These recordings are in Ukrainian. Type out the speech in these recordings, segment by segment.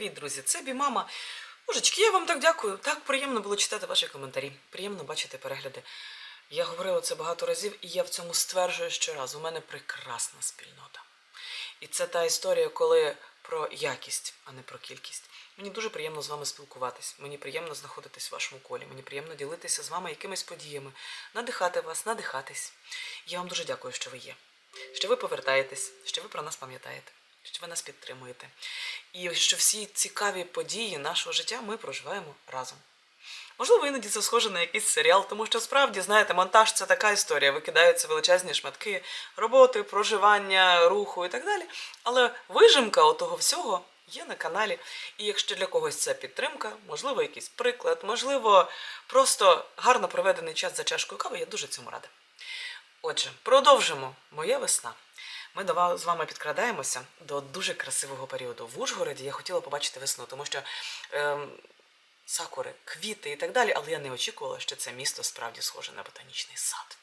Привіт, друзі! Це Бімама. Божечки, я вам так дякую. Так приємно було читати ваші коментарі. Приємно бачити перегляди. Я говорила це багато разів, і я в цьому стверджую щоразу. У мене прекрасна спільнота. І це та історія, коли про якість, а не про кількість. Мені дуже приємно з вами спілкуватись. Мені приємно знаходитись в вашому колі. Мені приємно ділитися з вами якимись подіями, надихати вас, надихатись. Я вам дуже дякую, що ви є. Що ви повертаєтесь, що ви про нас пам'ятаєте, що ви нас підтримуєте. І що всі цікаві події нашого життя ми проживаємо разом. Можливо, іноді це схоже на якийсь серіал, тому що справді, знаєте, монтаж це така історія, викидаються величезні шматки роботи, проживання, руху і так далі. Але вижимка отого всього є на каналі. І якщо для когось це підтримка, можливо, якийсь приклад, можливо, просто гарно проведений час за чашкою кави, я дуже цьому рада. Отже, продовжимо. Моя весна. Ми до з вами підкрадаємося до дуже красивого періоду. В Ужгороді я хотіла побачити весну, тому що ем, сакури, квіти і так далі, але я не очікувала, що це місто справді схоже на ботанічний сад.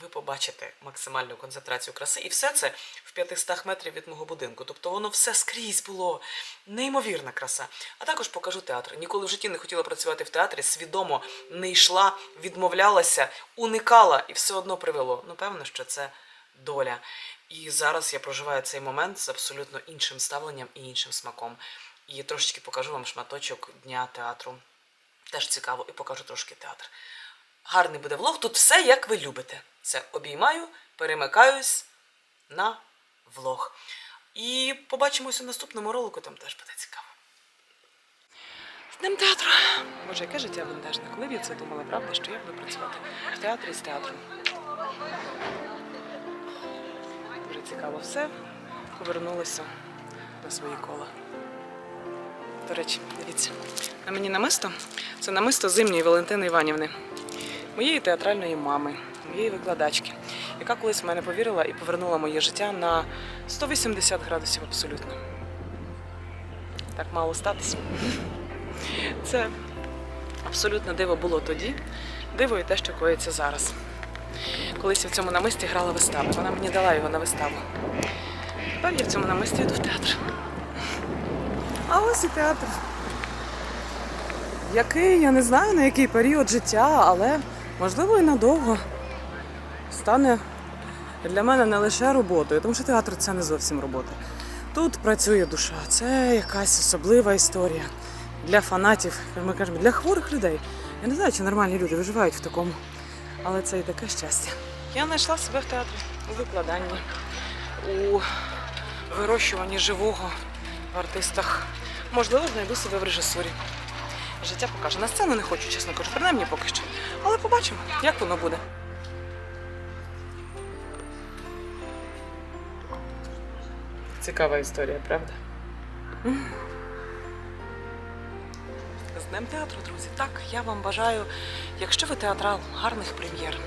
Ви побачите максимальну концентрацію краси, і все це в 500 метрів від мого будинку. Тобто воно все скрізь було неймовірна краса. А також покажу театр. Ніколи в житті не хотіла працювати в театрі, свідомо не йшла, відмовлялася, уникала і все одно привело. Ну, певно, що це доля. І зараз я проживаю цей момент з абсолютно іншим ставленням і іншим смаком. І трошечки покажу вам шматочок дня театру. Теж цікаво, і покажу трошки театр. Гарний буде влог. Тут все як ви любите. Це обіймаю, перемикаюсь на влог. І побачимось у наступному ролику, там теж буде цікаво. З Днем театру! Боже, яке життя винтажне. Коли б я це думала, правда, що я буду працювати в театрі з театром. Цікаво все. Повернулася на свої кола. До речі, дивіться, на мені намисто. Це намисто зимньої Валентини Іванівни, моєї театральної мами, моєї викладачки, яка колись в мене повірила і повернула моє життя на 180 градусів абсолютно. Так мало статися. Це абсолютно диво було тоді, диво і те, що коїться зараз. Колись в цьому намисті грала виставу. Вона мені дала його на виставу. Тепер я в цьому намисті йду в театр. А ось і театр. Який, я не знаю на який період життя, але можливо і надовго стане для мене не лише роботою, тому що театр це не зовсім робота. Тут працює душа, це якась особлива історія для фанатів, як ми кажемо, для хворих людей. Я не знаю, чи нормальні люди виживають в такому, але це і таке щастя. Я знайшла себе в театрі у викладанні, у вирощуванні живого в артистах. Можливо, знайду себе в режисурі. Життя покаже. На сцену не хочу, чесно кажу, принаймні поки що. Але побачимо, як воно буде. Цікава історія, правда? З Днем театру, друзі. Так, я вам бажаю, якщо ви театрал, гарних прем'єр.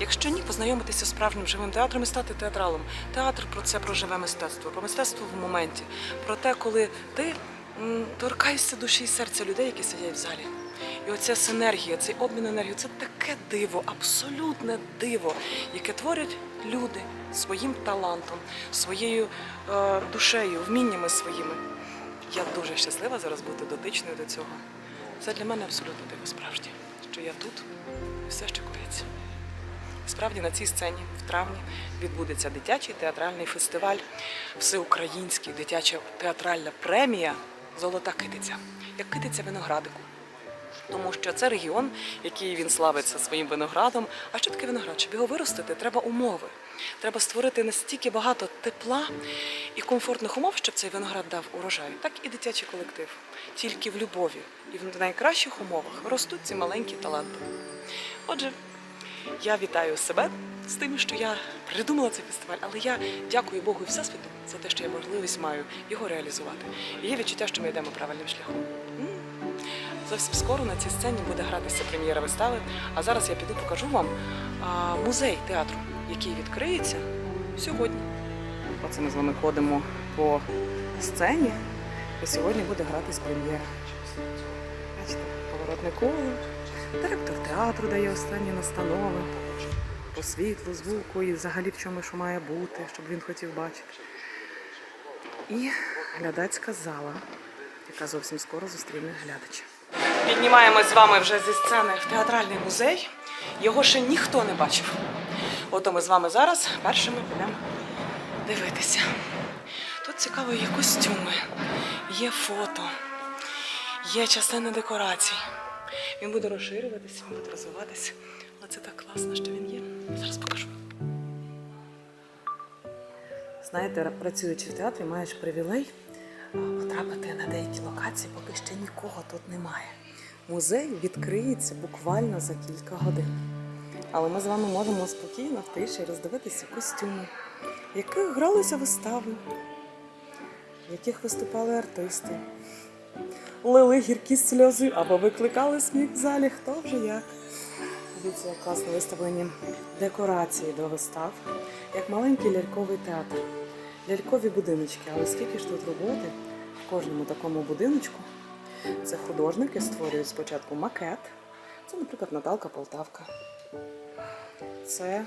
Якщо ні, познайомитися з справжнім живим театром і стати театралом. Театр про це про живе мистецтво, про мистецтво в моменті, про те, коли ти торкаєшся душі і серця людей, які сидять в залі. І оця синергія, цей обмін енергією це таке диво, абсолютне диво, яке творять люди своїм талантом, своєю е, душею, вміннями своїми. Я дуже щаслива зараз бути дотичною до цього. Це для мене абсолютно диво справді, що я тут і все, що коїться. Справді на цій сцені в травні відбудеться дитячий театральний фестиваль, всеукраїнський дитяча театральна премія Золота китиця, як китиця виноградику. Тому що це регіон, який він славиться своїм виноградом. А що таке виноград? Щоб його виростити, треба умови. Треба створити настільки багато тепла і комфортних умов, щоб цей виноград дав урожай. Так і дитячий колектив. Тільки в любові і в найкращих умовах ростуть ці маленькі таланти. Отже, я вітаю себе з тим, що я придумала цей фестиваль, але я дякую Богу і Всесвіту за те, що я можливість маю його реалізувати. І є відчуття, що ми йдемо правильним шляхом. Зовсім скоро на цій сцені буде гратися прем'єра вистави. А зараз я піду покажу вам музей театру, який відкриється сьогодні. Оце ми з вами ходимо по сцені, і сьогодні буде гратись прем'єра. Бачите, поворотне коло. Директор театру дає останні настанови по світлу, звуку і взагалі в чому що має бути, щоб він хотів бачити. І глядацька зала яка зовсім скоро зустріне глядача. Піднімаємось з вами вже зі сцени в театральний музей. Його ще ніхто не бачив. Ото ми з вами зараз першими підемо дивитися. Тут цікаво є костюми, є фото, є частина декорацій. Він буде розширюватися, буде розвиватися. Але це так класно, що він є. Зараз покажу. Знаєте, працюючи в театрі, маєш привілей потрапити на деякі локації, поки ще нікого тут немає. Музей відкриється буквально за кілька годин. Але ми з вами можемо спокійно в тиші роздивитися костюми, в яких гралися вистави, в яких виступали артисти, лили гіркі сльози або викликали сміх в залі, хто вже як. Дивіться, як класно виставлені декорації до вистав, як маленький ляльковий театр. Лялькові будиночки, але скільки ж тут роботи в кожному такому будиночку. Це художники створюють спочатку макет. Це, наприклад, Наталка Полтавка. Це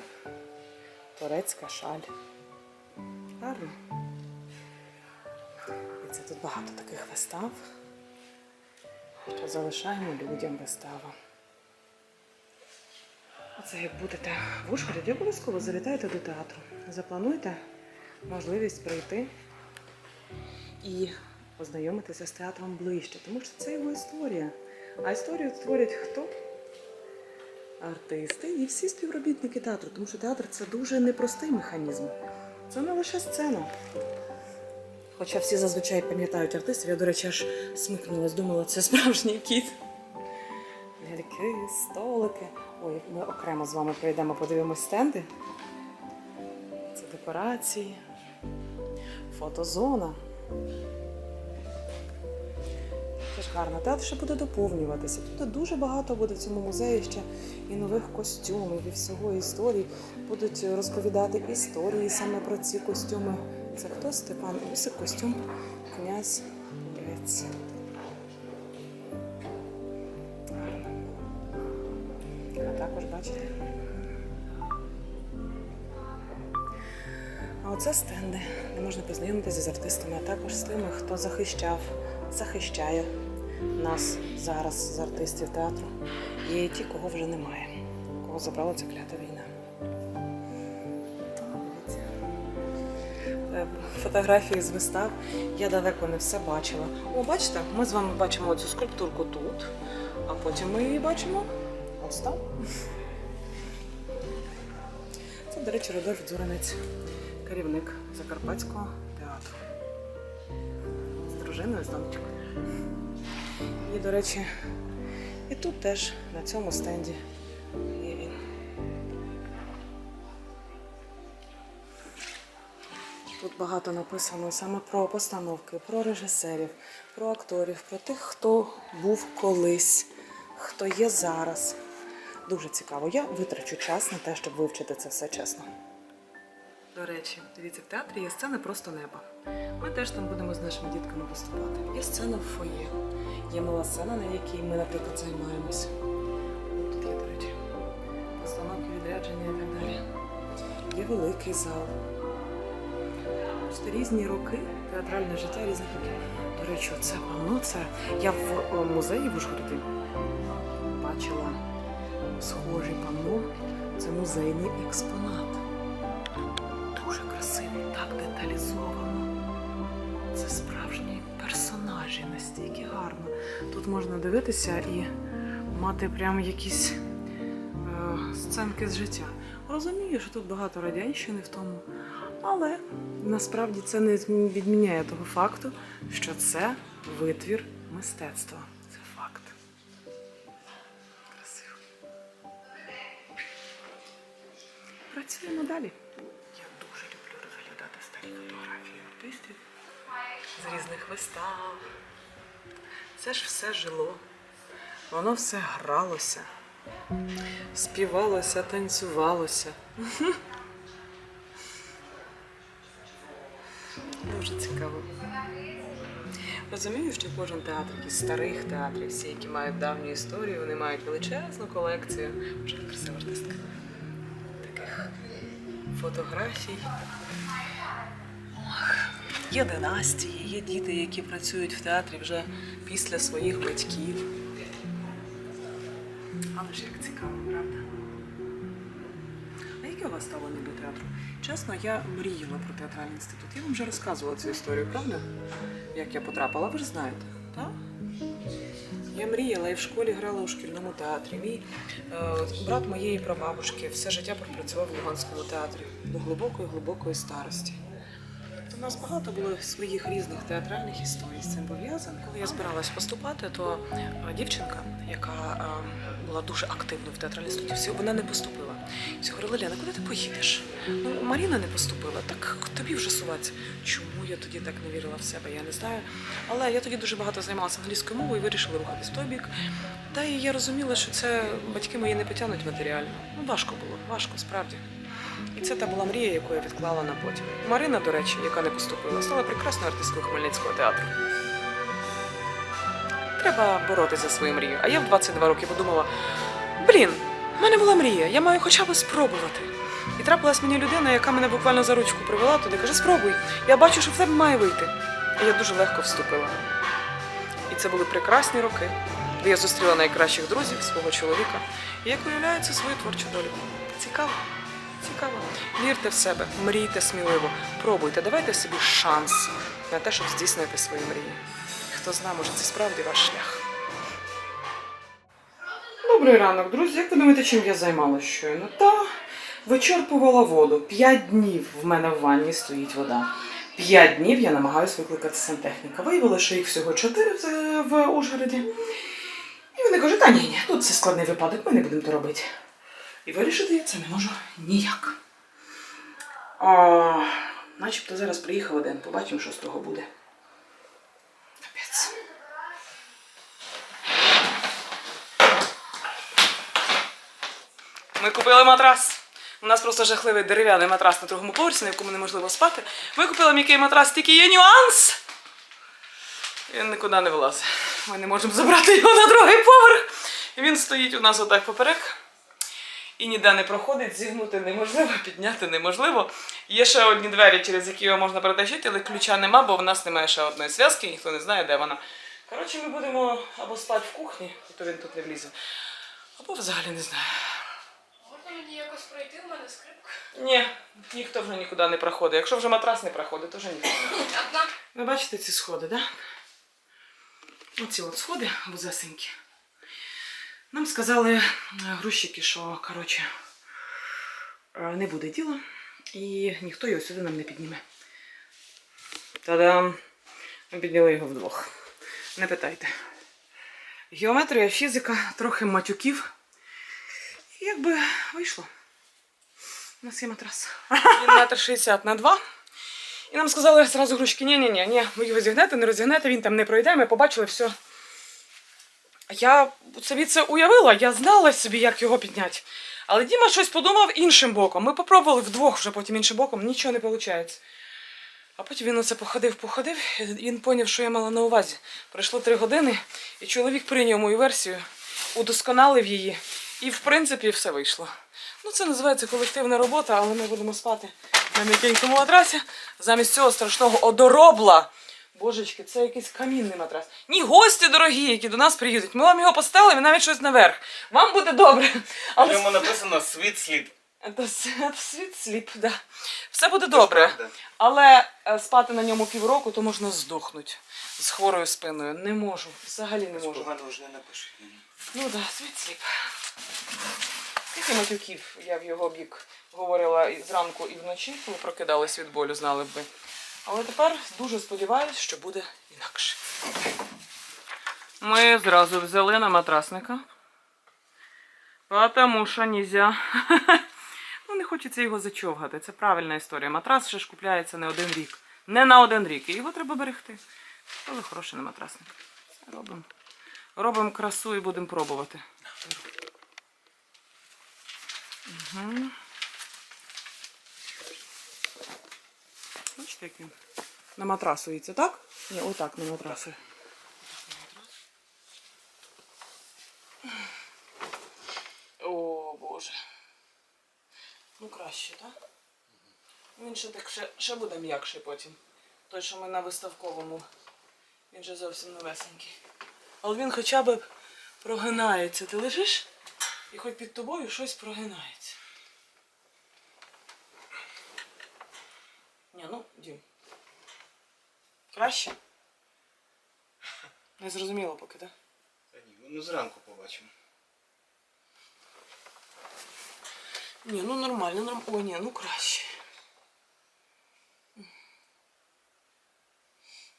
турецька шаль. Гарно. І це тут багато таких вистав, що залишаємо людям виставу. Оце як будете в Ужгороді, обов'язково завітайте до театру. Заплануйте можливість прийти і познайомитися з театром ближче, тому що це його історія. А історію створять хто? Артисти і всі співробітники театру, тому що театр це дуже непростий механізм. Це не лише сцена. Хоча всі зазвичай пам'ятають артистів, я, до речі, аж смикнулась, думала, це справжній кіт. Ляльки, столики. Ой, ми окремо з вами прийдемо, подивимось стенди. Це декорації, фотозона. Це ж гарно. Театр ще буде доповнюватися. Тут дуже багато буде в цьому музеї ще і нових костюмів, і всього історії. Будуть розповідати історії саме про ці костюми. Це хто Степан Усик, костюм князь Грець. А також бачите. А оце стенди, де можна познайомитися з артистами, а також з тими, хто захищав, захищає нас зараз з артистів театру. Є і ті, кого вже немає, кого забрала ця клята війна. Е, Фотографії з вистав. Я далеко не все бачила. О, бачите, ми з вами бачимо цю скульптурку тут, а потім ми її бачимо ось там. Це, до речі, Рудольф Дзуринець, керівник Закарпатського дружиною з донечкою. І, до речі, і тут теж на цьому стенді є він. Тут багато написано саме про постановки, про режисерів, про акторів, про тих, хто був колись, хто є зараз. Дуже цікаво. Я витрачу час на те, щоб вивчити це все чесно. До речі, дивіться, в театрі є сцена просто неба. Ми теж там будемо з нашими дітками виступати. Є сцена в фоє, є мала сцена, на якій ми, наприклад, займаємося. Тут є, до речі, постановки, відрядження і так далі. Є великий зал. Просто різні роки, театральне життя різних років. До речі, це панно, це я в музеї в Ужгороді бачила схожі панно. Це музейний експонат. Деталізовано. Це справжні персонажі, настільки гарно. Тут можна дивитися і мати прям якісь е, сценки з життя. Розумію, що тут багато радянщини в тому, але насправді це не відміняє того факту, що це витвір мистецтва. Це факт. Красиво. Працюємо далі. Я дуже люблю розглядати старі фотографії артистів з різних вистав. Це ж все жило. Воно все гралося, співалося, танцювалося. Дуже цікаво. Розумію, що кожен театр із старих театрів, всі, які мають давню історію, вони мають величезну колекцію. Дуже красива артистка. Таких фотографій. Є династії, є діти, які працюють в театрі вже після своїх батьків. Але ж як цікаво, правда? А яке у вас ставлення до театру? Чесно, я мріяла про театральний інститут. Я вам вже розказувала цю історію, правда? Як я потрапила, ви ж знаєте, так? Я мріяла і в школі грала у шкільному театрі. Мій е, брат моєї прабабушки все життя пропрацював в Луганському театрі до глибокої глибокої старості. У нас багато було своїх різних театральних історій з цим пов'язано. Коли я збиралась поступати, то е, дівчинка, яка е, була дуже активною в театральній студії, вона не поступила. Всі говорили, Лена, куди ти поїдеш? Ну, Маріна не поступила, так тобі вже суватися. Чому я тоді так не вірила в себе? Я не знаю. Але я тоді дуже багато займалася англійською мовою і вирішила рухатись в той бік. Та і я розуміла, що це батьки мої не потягнуть матеріально. Ну, важко було, важко, справді. І це та була мрія, яку я відклала на потім. Марина, до речі, яка не поступила, стала прекрасною артисткою Хмельницького театру. Треба боротися за свою мрію. А я в 22 роки подумала: блін, в мене була мрія, я маю хоча б спробувати. І трапилась мені людина, яка мене буквально за ручку привела туди, каже: спробуй, я бачу, що в тебе має вийти. І я дуже легко вступила. І це були прекрасні роки, де я зустріла найкращих друзів, свого чоловіка, і як виявляється свою творчу долю. Цікаво. Цікаво. Вірте в себе, мрійте сміливо, пробуйте, давайте собі шанс на те, щоб здійснити свої мрії. Хто знає, може, це справді ваш шлях. Добрий ранок, друзі. Як ви думаєте, чим я займалася щойно? Та вичерпувала воду. П'ять днів в мене в ванні стоїть вода. П'ять днів я намагаюся викликати сантехніка. Виявилося, що їх всього чотири в Ужгороді. І вони кажуть, та ні, ні, тут це складний випадок, ми не будемо то робити. І вирішити я це не можу ніяк. А, начебто зараз приїхав один, побачимо, що з того буде. Ми купили матрас. У нас просто жахливий дерев'яний матрас на другому поверсі, на якому неможливо спати. Ми купили м'який матрас, тільки є нюанс. Він нікуди не вилазить. Ми не можемо забрати його на другий поверх. І він стоїть у нас отак поперек. І ніде не проходить, зігнути неможливо, підняти неможливо. Є ще одні двері, через які його можна перетащити, але ключа нема, бо в нас немає ще одної зв'язки, ніхто не знає, де вона. Коротше, ми будемо або спати в кухні, то він тут не влізе, або взагалі не знаю. Можна мені якось пройти, у мене скрипка. Ні, ніхто вже нікуди не проходить. Якщо вже матрас не проходить, то вже ніхто. Ви бачите ці сходи, так? Да? Оці от сходи вузесенькі. Нам сказали е, грузчики, що коротше, е, не буде діла, і ніхто його сюди нам не підніме. Та-дам! Ми підняли його вдвох. Не питайте. Геометрія, фізика, трохи матюків. І якби вийшло. У нас є матрас. Він метр шістдесят на два. І нам сказали зразу грушки, ні, ні, ні, ні, ви його зігнете, не розігнете, він там не пройде, ми побачили все. Я собі це уявила, я знала собі, як його підняти. Але Діма щось подумав іншим боком. Ми попробували вдвох вже потім іншим боком, нічого не виходить. А потім він оце походив, походив, і він поняв, що я мала на увазі. Пройшло три години, і чоловік прийняв мою версію, удосконалив її, і в принципі все вийшло. Ну, це називається колективна робота, але ми будемо спати на м'якенькому матрасі. Замість цього страшного одоробла. Божечки, це якийсь камінний матрас. Ні, гості дорогі, які до нас приїдуть. Ми вам його поставили, навіть щось наверх. Вам буде добре. Але ньому написано світ слід. Це світ сліп, да. Все буде добре. Але е, спати на ньому півроку, то можна здохнути з хворою спиною. Не можу. Взагалі не можу. Погано вже не напишуть. Ну так, да, світ сліп. Скільки матюків я в його бік говорила і зранку і вночі, коли прокидались від болю, знали б ви. Але тепер дуже сподіваюся, що буде інакше. Ми зразу взяли на матрасника. Потому що нельзя. Ну, не хочеться його зачовгати. Це правильна історія. Матрас ще ж купляється не один рік. Не на один рік. І його треба берегти. Але хороший на матрасник. Все робимо. Робимо красу і будемо пробувати. Угу. Бачите, як він наматрасується, так? Ні, отак наматрасує. О, Боже. Ну краще, так? Він ще так ще, ще буде м'якший потім. Той, що ми на виставковому. Він же зовсім новесенький. Але він хоча б прогинається. Ти лежиш і хоч під тобою щось прогинається. Ні, ну, Дім. Краще? Не зрозуміло поки, так? Та ні, ну зранку побачимо. Ні, ну нормально, норм... О, ні, ну краще.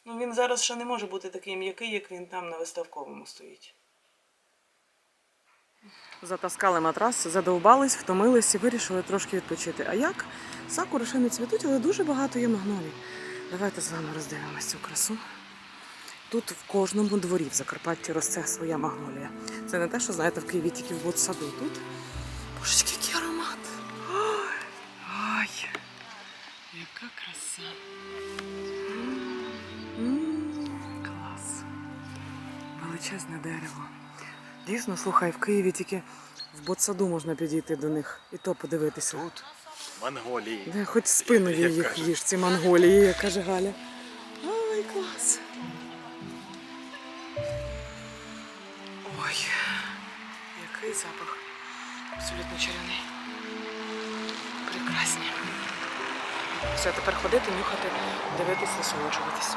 Ну він зараз ще не може бути такий м'який, як він там на виставковому стоїть. Затаскали матрас, задовбались, втомились і вирішили трошки відпочити. А як? Сакури ще не цвітуть, але дуже багато є магнолій. Давайте з вами роздивимося цю красу. Тут в кожному дворі в Закарпатті росте своя магнолія. Це не те, що знаєте, в Києві тільки в ботсаду. Тут Божечки, який аромат. Ой, ой, яка краса. М, Клас. Величезне дерево. Дійсно, слухай, в Києві тільки в ботсаду можна підійти до них і то подивитися. Тут Монголії. Де хоч спину їх каже. їж, ці монголії, як каже Галя. Ой, клас. Ой, який запах. Абсолютно чарівний. Прекрасні. Все, тепер ходити, нюхати, дивитись, насолоджуватись.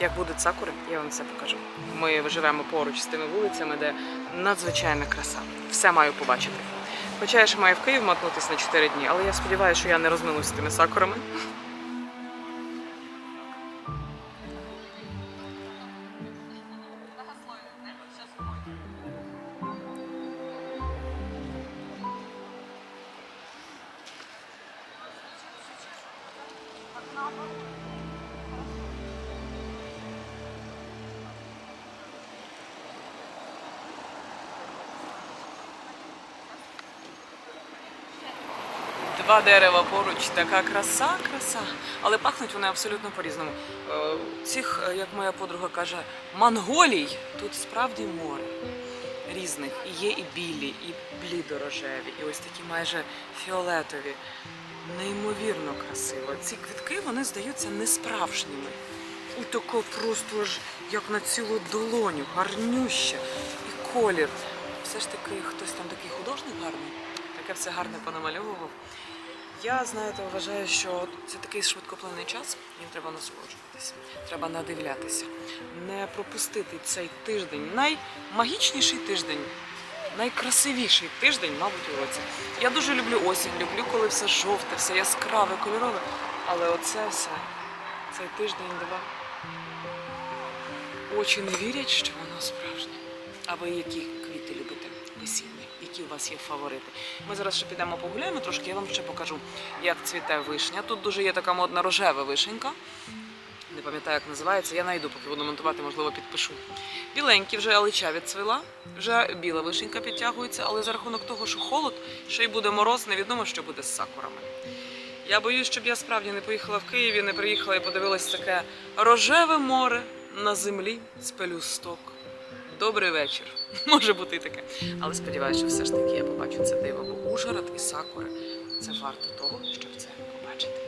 Як будуть сакури, я вам все покажу. Ми живемо поруч з тими вулицями, де надзвичайна краса. Все маю побачити. Хоча я ще маю в Київ мотнутися на 4 дні, але я сподіваюся, що я не розминусь з тими сакурами. Два дерева поруч, така краса, краса. Але пахнуть вони абсолютно по-різному. Е, Цих, е, як моя подруга каже, монголій тут справді море різних. І є і білі, і блідорожеві, і ось такі майже фіолетові. Неймовірно красиво. Ці квітки вони здаються несправжніми. І тако просто аж як на цілу долоню, гарнюще. І колір. Все ж таки, хтось там такий художник гарний, таке все гарне понамальовував. Я, знаєте, вважаю, що це такий швидкоплинний час, їм треба насолоджуватися, треба надивлятися, не пропустити цей тиждень, наймагічніший тиждень, найкрасивіший тиждень, мабуть, у році. Я дуже люблю осінь, люблю, коли все жовте, все яскраве, кольорове. Але оце все, цей тиждень-два. Очі не вірять, що воно справжнє. А ви які квіти любите? Весільні? Які у вас є фаворити? Ми зараз ще підемо погуляємо трошки, я вам ще покажу, як цвіте вишня. Тут дуже є така модна рожева вишенька. Не пам'ятаю, як називається. Я найду, поки буду монтувати, можливо, підпишу. Біленькі вже алича відцвіла, вже біла вишенька підтягується, але за рахунок того, що холод, ще й буде мороз, невідомо, що буде з сакурами. Я боюсь, щоб я справді не поїхала в Києві, не приїхала і подивилась таке рожеве море на землі з пелюсток. Добрий вечір. Може бути і таке. Але сподіваюся, що все ж таки я побачу це диво, бо Ужгород і Сакури це варто того, щоб це побачити.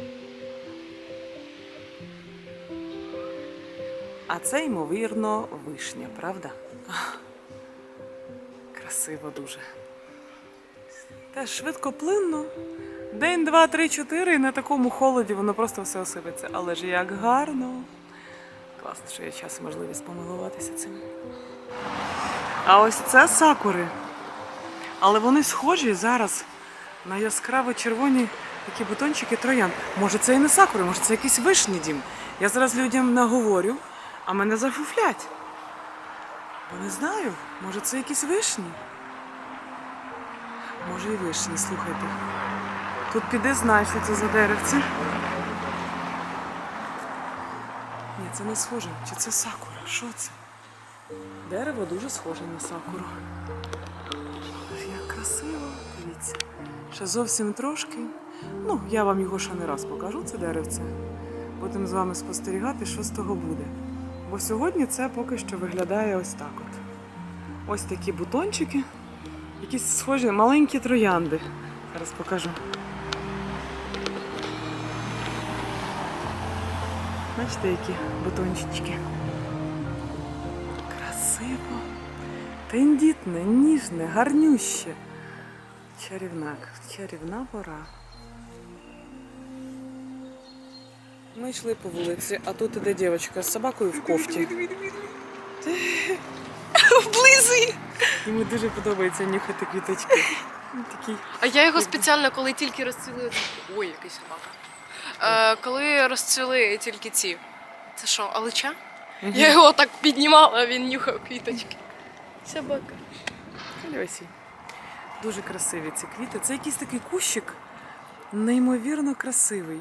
А це, ймовірно, вишня, правда? Красиво дуже. Теж швидко плинно. День, два, три, чотири, і на такому холоді воно просто все осипеться. Але ж як гарно. Класно, що є час і можливість помилуватися цим. А ось це сакури. Але вони схожі зараз на яскраво червоні такі бутончики троян. Може, це і не сакури, може це якийсь вишні дім. Я зараз людям наговорю, а мене зафуфлять. Бо не знаю, може це якісь вишні. Може і вишні, слухайте. Тут піди знаєш, що це за деревце. Ні, це не схоже. Чи це сакура? Що це? Дерево дуже схоже на сакуру. Як красиво, дивіться. Ще зовсім трошки. Ну, я вам його ще не раз покажу, це деревце. Будемо з вами спостерігати, що з того буде. Бо сьогодні це поки що виглядає ось так от. Ось такі бутончики, якісь схожі маленькі троянди. Зараз покажу. Бачите, які бутончики. Тендітне, ніжне, гарнюще. Чарівна, чарівна пора. Ми йшли по вулиці, а тут іде дівчинка з собакою в кофті. Облизуй! Йому дуже подобається нюхати квіточки. Такий. А я його спеціально, коли тільки розцвіли. Ой, який собака. Е, коли розцвіли тільки ці. Це що, алича? Я його так піднімала, а він нюхав квіточки. Собака. Кольосі. Дуже красиві ці квіти. Це якийсь такий кущик, неймовірно красивий.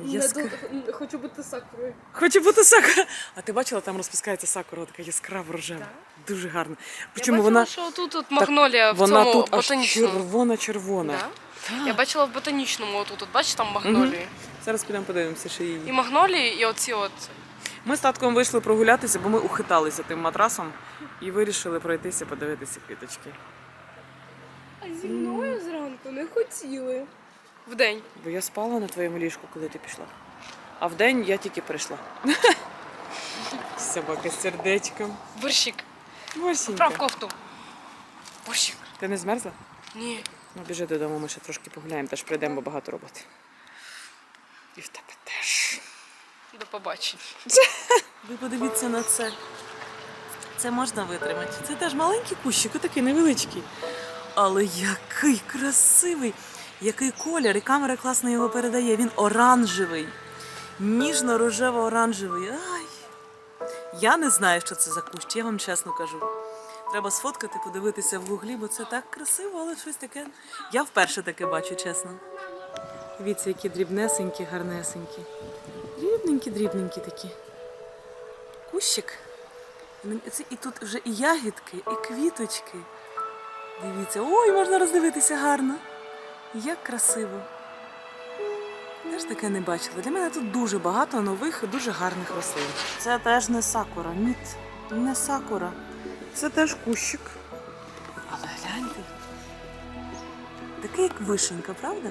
Яска- Хочу бути сакурою. Хочу бути сакура. А ти бачила, там розпускається сакура, така яскраво рожева. Дуже гарна. Причому я вона, що тут от магнолія в вона цьому тут ботанічному. червона-червона. Да? Так. Я бачила в ботанічному отут, от бачиш там магнолії. Зараз підемо подивимося, що її. І магнолії, і оці от. Ми з татком вийшли прогулятися, бо ми ухиталися тим матрасом і вирішили пройтися, подивитися квіточки. А зі мною зранку не хотіли. Вдень. Бо я спала на твоєму ліжку, коли ти пішла. А вдень я тільки прийшла. Собака з сердечком. Борщик. Борсінька. Прав кофту. Борщик. Ти не змерзла? Ні. Ну, біжи додому, ми ще трошки погуляємо, теж прийдемо, бо багато роботи. І в тебе теж. До побачення. Ви подивіться на це. Це можна витримати. Це теж маленький кущик, такий невеличкий. Але який красивий, який колір, і камера класно його передає. Він оранжевий. Ніжно-рожево-оранжевий. Ай. Я не знаю, що це за кущ, я вам чесно кажу. Треба сфоткати, подивитися в гуглі, бо це так красиво, але щось таке. Я вперше таке бачу, чесно. Дивіться, які дрібнесенькі, гарнесенькі. Дрібненькі, дрібненькі такі. Кущик. І тут вже і ягідки, і квіточки. Дивіться, ой, можна роздивитися гарно. Як красиво. Теж таке не бачила. Для мене тут дуже багато нових і дуже гарних рослин. Це теж не сакура, ні, не сакура. Це теж кущик. Але гляньте. Такий, як вишенька, правда?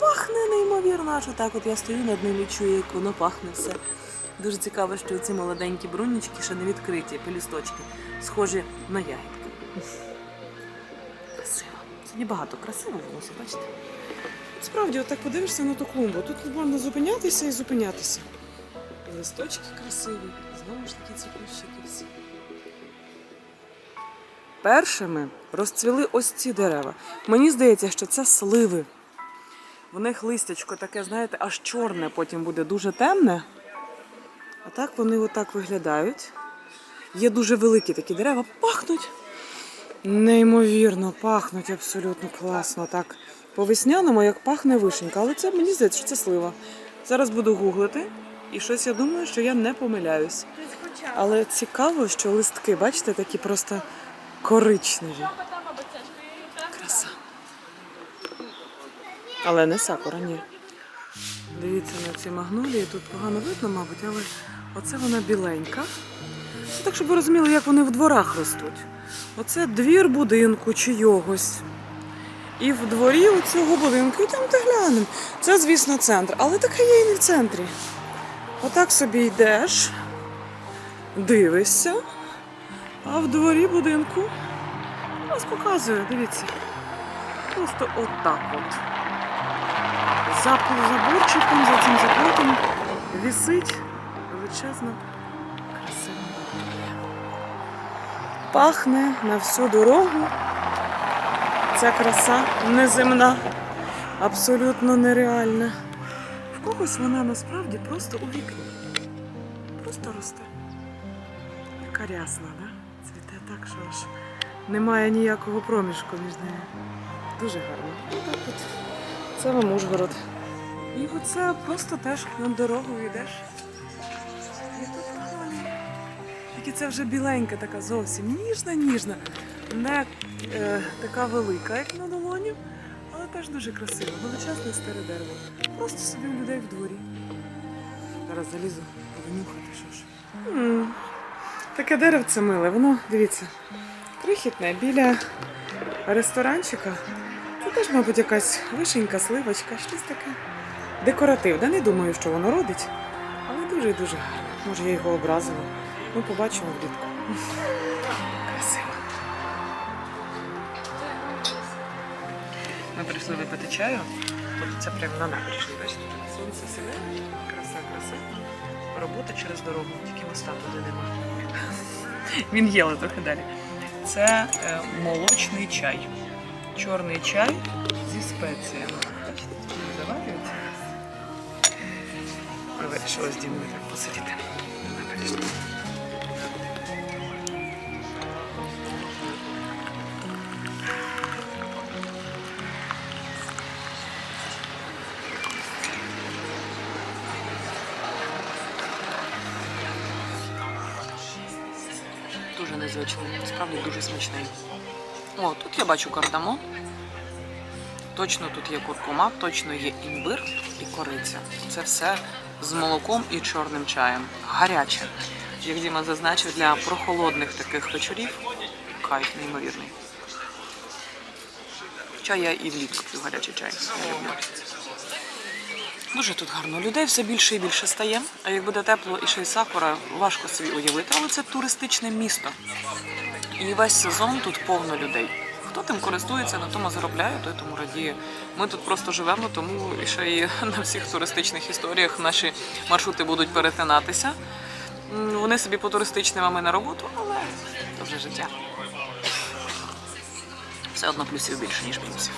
Пахне неймовірно, аж отак от я стою над ним і чую, як воно пахне все. Дуже цікаво, що ці молоденькі брунічки ще не відкриті, пелюсточки, схожі на ягідки. Красиво. Сьогодні багато красиво волосся, бачите? Справді, отак подивишся на ту клумбу. Тут можна зупинятися і зупинятися. І листочки красиві, знову ж таки ці кущики всі. Першими розцвіли ось ці дерева. Мені здається, що це сливи. В них листячко таке, знаєте, аж чорне, потім буде дуже темне. А так вони отак виглядають. Є дуже великі такі дерева, пахнуть. Неймовірно, пахнуть абсолютно класно. Так, по весняному, як пахне вишенька, але це мені здається, що це слива. Зараз буду гуглити, і щось я думаю, що я не помиляюсь. Але цікаво, що листки, бачите, такі просто коричневі. Але не сакура, ні. Дивіться на ці магнолії, тут погано видно, мабуть, але оце вона біленька. Це так, щоб ви розуміли, як вони в дворах ростуть. Оце двір будинку чийогось. І в дворі у цього будинку йдемте глянемо. Це, звісно, центр, але таке є і не в центрі. Отак собі йдеш, дивишся, а в дворі будинку ось показую, дивіться. Просто отак от. За заборчиком, за цим забором висить величезна красива. Пахне на всю дорогу. Ця краса неземна, абсолютно нереальна. В когось вона насправді просто у вікні. Просто росте. Яка рясна, да? Цвіте так, що аж немає ніякого проміжку між нею. Дуже гарно. Це вам Ужгород. І оце просто теж на дорогу йдеш. І тут магнолія. Тільки це вже біленька така зовсім ніжна, ніжна. Не е, така велика, як на долоні, але теж дуже красива. Величезне старе дерево. Просто собі у людей в дворі. Зараз залізу, буду нюхати, що ж. М, Таке деревце миле, воно, дивіться, крихітне біля ресторанчика. Це теж, мабуть, якась вишенька, сливочка, щось таке. Декоративне. Не думаю, що воно родить, але дуже-дуже гарно. Може, я його образила. Ми побачимо влітку. Красиво. Ми прийшли випити чаю. Це прямо на набережні. Бачите, сонце сине, краса, краса. Робота через дорогу, тільки моста туди нема. Він є, але трохи далі. Це е, молочний чай. Чорний чай зі спеціями. Ми вирішили з Дімою так посидіти. Дуже незвичний, насправді дуже смачний. О, тут я бачу кардамон. Точно тут є куркума, точно є імбир і кориця. Це все з молоком і чорним чаєм. Гаряче. Як Діма зазначив, для прохолодних таких вечорів кайф неймовірний. Чай я і влітку п'ю гарячий чай. Я люблю. Дуже тут гарно. Людей все більше і більше стає. А як буде тепло і ще й сакура, важко собі уявити, але це туристичне місто. І весь сезон тут повно людей. Хто тим користується, на тому заробляє, той тому радіє. Ми тут просто живемо, тому і ще і на всіх туристичних історіях наші маршрути будуть перетинатися. Вони собі по туристичним, а ми на роботу, але це вже життя. Все одно плюсів більше, ніж мінусів.